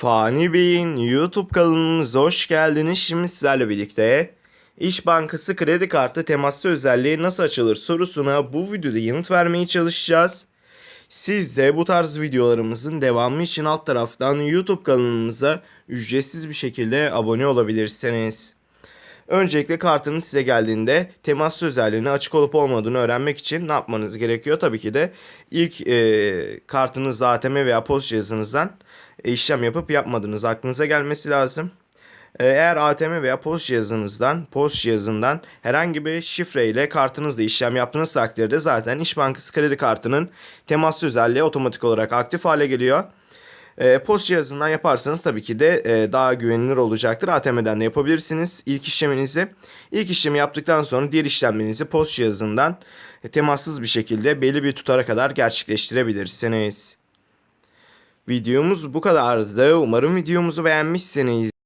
Fani Bey'in YouTube kanalımıza hoş geldiniz. Şimdi sizlerle birlikte İş Bankası kredi kartı temaslı özelliği nasıl açılır sorusuna bu videoda yanıt vermeye çalışacağız. Siz de bu tarz videolarımızın devamı için alt taraftan YouTube kanalımıza ücretsiz bir şekilde abone olabilirsiniz. Öncelikle kartınız size geldiğinde temaslı özelliğini açık olup olmadığını öğrenmek için ne yapmanız gerekiyor? Tabii ki de ilk e, kartınızla ATM veya post cihazınızdan e, işlem yapıp yapmadığınız aklınıza gelmesi lazım. E, Eğer ATM veya post cihazınızdan, post cihazından herhangi bir şifreyle kartınızla işlem yaptığınız takdirde zaten İş Bankası kredi kartının temaslı özelliği otomatik olarak aktif hale geliyor. E, post cihazından yaparsanız tabii ki de e, daha güvenilir olacaktır. ATM'den de yapabilirsiniz ilk işleminizi. İlk işlemi yaptıktan sonra diğer işlemlerinizi post cihazından e, temassız bir şekilde belli bir tutara kadar gerçekleştirebilirsiniz. Videomuz bu kadardı. Umarım videomuzu beğenmişsiniz.